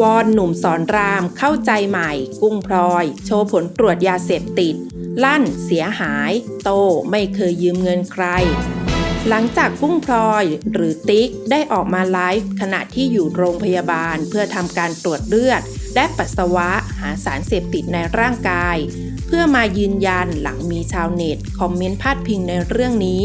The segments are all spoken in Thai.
วอนหนุ่มสอนรามเข้าใจใหม่ กุ้งพลอย โชว์ผลตรวจยาเสพติด ลั่นเสียหาย โตไม่เคยยืมเงินใคร หลังจากกุ้งพลอยหรือติ๊กได้ออกมาไลฟ์ขณะที่อยู่โรงพยาบาลเพื่อทำการตรวจเลือด และปัสสาวะหาสารเสพติดในร่างกาย เพื่อมายืนยันหลังมีชาวเน็ต คอมเมนต์พาดพิงในเรื่องนี้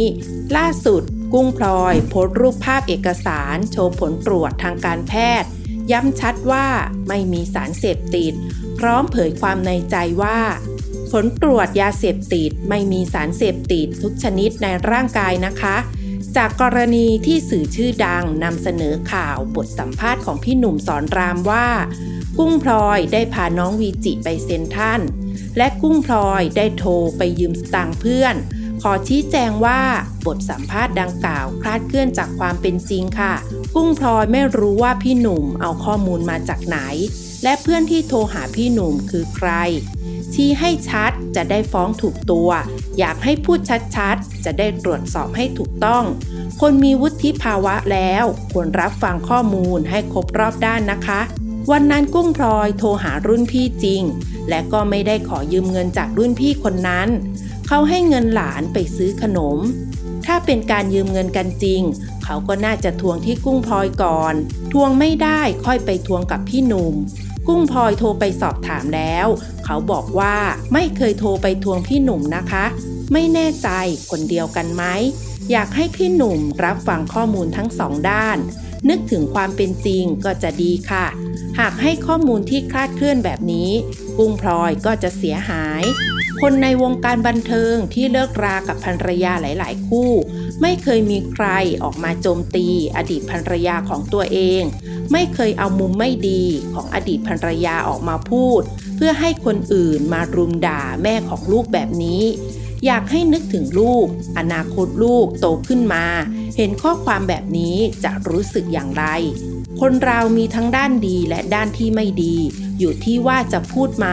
ล่าสุด กุ้งพลอยโพสต์รูปภาพเอกสาร โชว์ผลตรวจทางการแพทย์ ย้ำชัดว่าไม่มีสารเสพติด พร้อมเผยความในใจว่า ผลตรวจยาเสพติดไม่มีสารเสพติดทุกชนิดในร่างกายนะคะ จากกรณีที่สื่อชื่อดังนำเสนอข่าวบทสัมภาษณ์ของพี่หนุ่มสอนรามว่า กุ้งพลอยได้พาน้องวีจิไปเซ็นทรันและกุ้งพลอยได้โทรไปยืมสตางค์เพื่อน ขอชี้แจงว่าบทสัมภาษณ์ดังกล่าวคลาดเคลื่อนจากความเป็นจริงค่ะ กุ้งพลอยไม่รู้ว่าพี่หนุ่มเอาข้อมูลมาจากไหน และเพื่อนที่โทรหาพี่หนุ่มคือใคร ชี้ให้ชัดจะได้ฟ้องถูกตัว อยากให้พูดชัดๆ จะได้ตรวจสอบให้ถูกต้อง คนมีวุฒิภาวะแล้ว ควรรับฟังข้อมูลให้ครบรอบด้านนะคะวันนั้นกุ้งพลอยโทรหารุ่นพี่จริง และก็ไม่ได้ขอยืมเงินจากรุ่นพี่คนนั้น เขาให้เงินหลานไปซื้อขนม ถ้าเป็นการยืมเงินกันจริง เขาก็น่าจะทวงที่กุ้งพลอยก่อน ทวงไม่ได้ค่อยไปทวงกับพี่หนุ่ม กุ้งพลอยโทรไปสอบถามแล้ว เขาบอกว่าไม่เคยโทรไปทวงพี่หนุ่มนะคะ ไม่แน่ใจคนเดียวกันไหม อยากให้พี่หนุ่มรับฟังข้อมูลทั้งสองด้าน นึกถึงความเป็นจริงก็จะดีค่ะ หากให้ข้อมูลที่คลาดเคลื่อนแบบนี้ กุ้งพลอยก็จะเสียหาย คนในวงการบันเทิงที่เลิกรากับภรรยาหลาย ๆ คู่ ไม่เคยมีใครออกมาโจมตี อดีตภรรยาของตัวเอง ไม่เคยเอามุมไม่ดีของอดีตภรรยาออกมาพูด เพื่อให้คนอื่นมารุมด่าแม่ของลูกแบบนี้ อยากให้นึกถึงลูก อนาคตลูกโตขึ้นมา เห็นข้อความแบบนี้จะรู้สึกอย่างไร คนเรามีทั้งด้านดีและด้านที่ไม่ดี อยู่ที่ว่าจะพูดไหม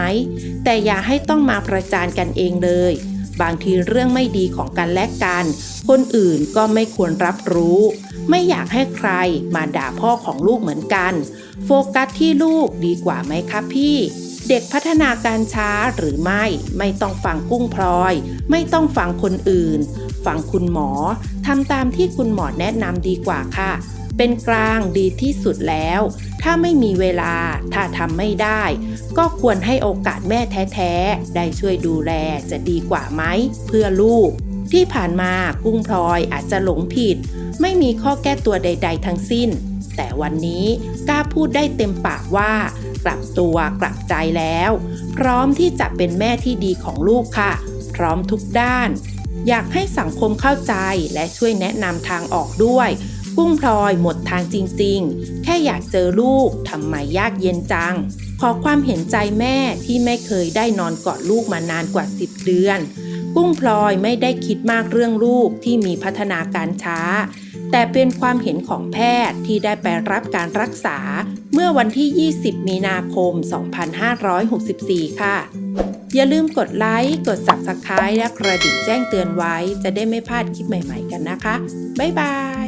แต่อย่าให้ต้องมาประจานกันเองเลย บางทีเรื่องไม่ดีของกันและกัน คนอื่นก็ไม่ควรรับรู้ ไม่อยากให้ใครมาด่าพ่อของลูกเหมือนกัน โฟกัสที่ลูกดีกว่าไหมครับพี่ เด็กพัฒนาการช้าหรือไม่ ไม่ต้องฟังกุ้งพลอย ไม่ต้องฟังคนอื่น ฟังคุณหมอทำตามที่คุณหมอแนะนำดีกว่าค่ะ เป็นกลางดีที่สุดแล้ว ถ้าไม่มีเวลาถ้าทำไม่ได้ ก็ควรให้โอกาสแม่แท้ๆ ได้ช่วยดูแลจะดีกว่าไหม เพื่อลูก ที่ผ่านมากุ้งพลอยอาจจะหลงผิด ไม่มีข้อแก้ตัวใด ๆ ทั้งสิ้น แต่วันนี้กล้าพูดได้เต็มปากว่า กลับตัวกลับใจแล้ว พร้อมที่จะเป็นแม่ที่ดีของลูกค่ะ พร้อมทุกด้าน อยากให้สังคมเข้าใจและช่วยแนะนำทางออกด้วย กุ้งพลอยหมดทางจริงๆ แค่อยากเจอลูกทำไมยากเย็นจัง ขอความเห็นใจแม่ที่ไม่เคยได้นอนกอดลูกมานานกว่า 10 เดือน กุ้งพลอยไม่ได้คิดมากเรื่องลูกที่มีพัฒนาการช้า แต่เป็นความเห็นของแพทย์ที่ได้ไปรับการรักษาเมื่อวันที่ 20 มีนาคม 2564 ค่ะ อย่าลืมกดไลค์ กด Subscribe และกระดิ่งแจ้งเตือนไว้ จะได้ไม่พลาดคลิปใหม่ๆกันนะคะ บ๊ายบาย